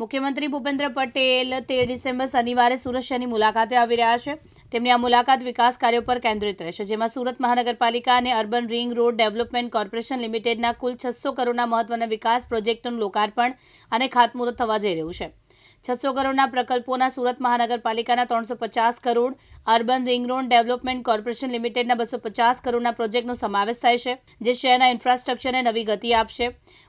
મુખ્યમંત્રી ભૂપેન્દ્ર પટેલ તેર ડિસેમ્બર શનિવારે સુરત શહેરની મુલાકાતે આવી રહ્યા છે. તેમની આ મુલાકાત વિકાસ કાર્યો પર કેન્દ્રિત રહેશે, જેમાં સુરત મહાનગરપાલિકા અને urban ring road development corporation લિમિટેડના કુલ છસો કરોડના મહત્વના વિકાસ પ્રોજેક્ટોનું લોકાર્પણ અને ખાતમુહૂર્ત થવા જઈ રહ્યું છે. છસો કરોડના પ્રકલ્પોના સુરત મહાનગરપાલિકાના ત્રણસો પચાસ crore, urban ring road development corporation લિમિટેડના બસો પચાસ કરોડના પ્રોજેક્ટનો સમાવેશ થાય છે, જે શહેરના ઇન્ફ્રાસ્ટ્રક્ચરને નવી ગતિ આપશે.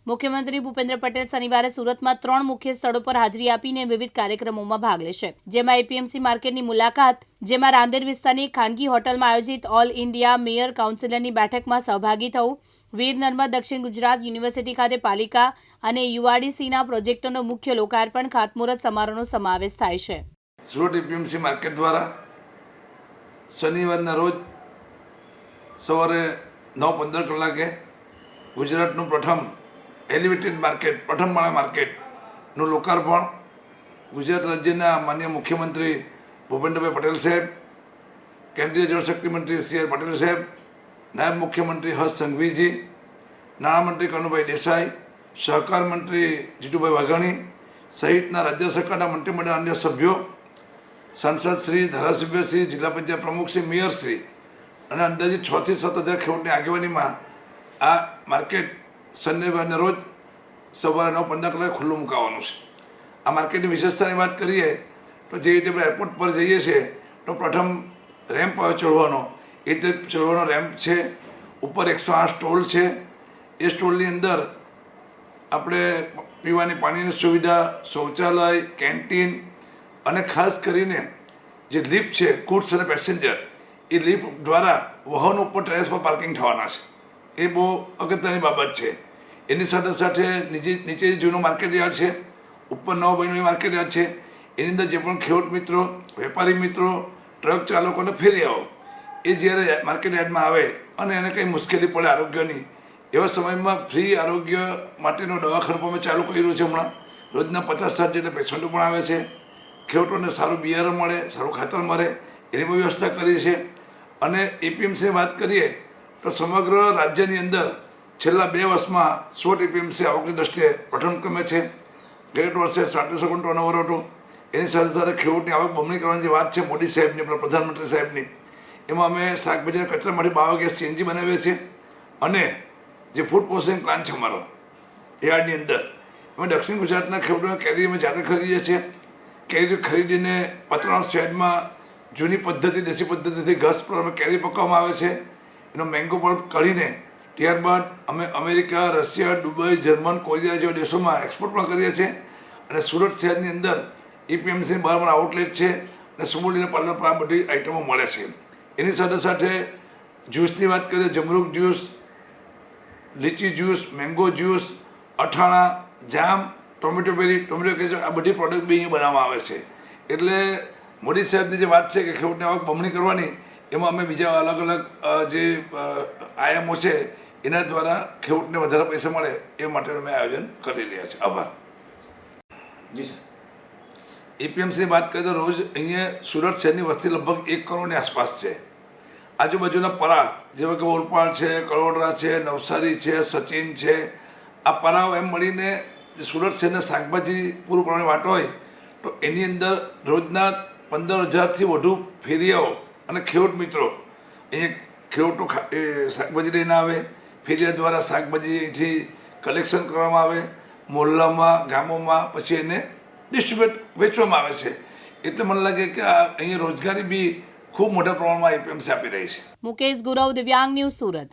મુખ્યમંત્રી ભૂપેન્દ્ર પટેલ શનિવારે સુરતમાં ત્રણ મુખ્ય સ્થળો પર હાજરી આપીને વિવિધ કાર્યક્રમોમાં ભાગ લેશે. જેમાં એપીએમસી માર્કેટની મુલાકાત, જેમાં રાંદેર વિસ્તારની ખાનગી હોટલમાં આયોજિત ઓલ ઇન્ડિયા મેયર કાઉન્સિલરની બેઠકમાં સહભાગી થવું, વીર નર્મદ દક્ષિણ ગુજરાત યુનિવર્સિટી ખાતે પાલિકા અને યુઆરડીસીના પ્રોજેક્ટોનો મુખ્ય લોકાર્પણ ખાતમુહૂર્ત સમારોહનો સમાવેશ થાય છે. સુરત એપીએમસી માર્કેટ દ્વારા શનિવારના રોજ સવારે નવ પંદર કલાકે ગુજરાતનું પ્રથમ એલિવેટેડ માર્કેટ પ્રથમ માર્કેટનું લોકાર્પણ. ગુજરાત રાજ્યના માન્ય મુખ્યમંત્રી ભૂપેન્દ્રભાઈ પટેલ સાહેબ, કેન્દ્રીય જળશક્તિ મંત્રી સી આર પટેલ સાહેબ, નાયબ મુખ્યમંત્રી હર્ષ સંઘવીજી નાણામંત્રી કનુભાઈ દેસાઈ, સહકાર મંત્રી જીતુભાઈ વાઘાણી સહિતના રાજ્ય સરકારના મંત્રીમંડળ અન્ય સભ્યો, સાંસદ શ્રી ધારાસભ્યશ્રી જિલ્લા પંચાયત પ્રમુખ શ્રી મેયરશ્રી અને અંદાજે છથી સાત હજાર ખેડૂતની આગેવાનીમાં આ માર્કેટ શનિવારના રોજ સવારે નવ પંદર કલાકે ખુલ્લું મુકાવાનું છે. આ માર્કેટની વિશેષતાની વાત કરીએ તો જે રીતે આપણે એરપોર્ટ પર જઈએ છીએ, તો પ્રથમ રેમ્પ ચડવાનો. એ રીતે ચડવાનો રેમ્પ છે. ઉપર એકસો આઠ સ્ટોલ છે. એ સ્ટોલની અંદર આપણે પીવાની પાણીની સુવિધા, શૌચાલય કેન્ટીન અને ખાસ કરીને જે લિફ્ટ છે ગુડ્સ અને પેસેન્જર એ લિફ્ટ દ્વારા વાહન ઉપર ટેરેસ પર પાર્કિંગ થવાના છે. એ બહુ અગત્યની બાબત છે. એની સાથે સાથે નીચે નીચે જૂનું માર્કેટ યાર્ડ છે, ઉપર નવા બન્યું માર્કેટ યાર્ડ છે, એની અંદર જે પણ ખેડૂત મિત્રો, વેપારી મિત્રો ટ્રક ચાલકોને ફેરી ફેરિયાઓ, એ જ્યારે માર્કેટ યાર્ડમાં આવે અને એને કંઈ મુશ્કેલી પડે આરોગ્યની, એવા સમયમાં ફ્રી આરોગ્ય માટેનો દવાખાનું અમે ચાલુ કર્યું છે હમણાં. રોજના પચાસ સાત જેટલા પેશન્ટો પણ આવે છે. ખેડૂતોને સારું બિયારણ મળે, સારું ખાતર મળે, એની પણ વ્યવસ્થા કરી છે. અને એપીએમસીની વાત કરીએ, તો સમગ્ર રાજ્યની અંદર છેલ્લા બે વર્ષમાં સોળ એપીએમસી આવકની દ્રષ્ટિએ પઠન કમે છે. ગત વર્ષે સાડત્રીસો કોટી ટર્નઓવર હતું. એની સાથે સાથે ખેડૂતની આવક બમણી કરવાની જે વાત છે મોદી સાહેબની, આપણા પ્રધાનમંત્રી સાહેબની, એમાં અમે શાકભાજીના કચરામાંથી બાયોગેસ સીએનજી બનાવીએ છીએ. અને જે ફૂડ પ્રોસેસિંગ પ્લાન્ટ છે અમારો યાર્ડની અંદર અમે દક્ષિણ ગુજરાતના ખેડૂતોને કેરી અમે જાતે ખરીદીએ છીએ. કેરી ખરીદીને પતરાણ શહેરમાં જૂની પદ્ધતિ, દેશી પદ્ધતિથી ઘસ પર અમે કેરી પકવવામાં આવે છે. એનો મેંગો પલ્પ કાઢીને ત્યારબાદ અમે America, Russia, Dubai, German, Korea જેવા દેશોમાં એક્સપોર્ટ પણ કરીએ છીએ અને સુરત શહેરની અંદર એપીએમસીની બહાર આઉટલેટ છે અને સુમોલીના પાર્લર પર આ બધી આઇટમો મળે છે. એની સાથે સાથે જ્યુસની વાત કરીએ, જમરૂક જ્યુસ લીચી juice mango juice અઠાણા jam, tomato berry tomato ketchup આ બધી પ્રોડક્ટ બી અહીંયા બનાવવામાં આવે છે. એટલે મોદી સાહેબની જે વાત છે કે ખેડૂતની આવક બમણી કરવાની એમાં અમે બીજા અલગ અલગ જે આયામો છે એના દ્વારા ખેડૂતને વધારે પૈસા મળે એ માટે અમે આયોજન કરી રહ્યા છીએ. આભાર. જી સર. એપીએમસીની વાત કરીએ તો રોજ અહીંયા સુરત શહેરની વસ્તી લગભગ એક કરોડની આસપાસ છે. આજુબાજુના પરા જેવા કે ઓલપાડ છે કરોડરા છે નવસારી છે સચિન છે આ પરાઓ એમ મળીને જે સુરત શહેરના શાકભાજી પૂરું કરવાની વાટો હોય તો એની અંદર રોજના પંદર હજારથી વધુ ફેરિયાઓ અને ખેડૂત મિત્રો અહીંયા ખેડૂતો શાકભાજી લઈને આવે ફેરિયા દ્વારા શાકભાજીથી કલેક્શન કરવામાં આવે, મોહલ્લામાં, ગામોમાં, પછી એને ડિસ્ટ્રીબ્યુટ વેચવામાં આવે છે. એટલે મને લાગે કે આ અહીંયા રોજગારી બી ખૂબ મોટા પ્રમાણમાં એપીએમસી આપી રહી છે. મુકેશ ગુરવ, દિવ્યાંગ ન્યૂઝ સુરત.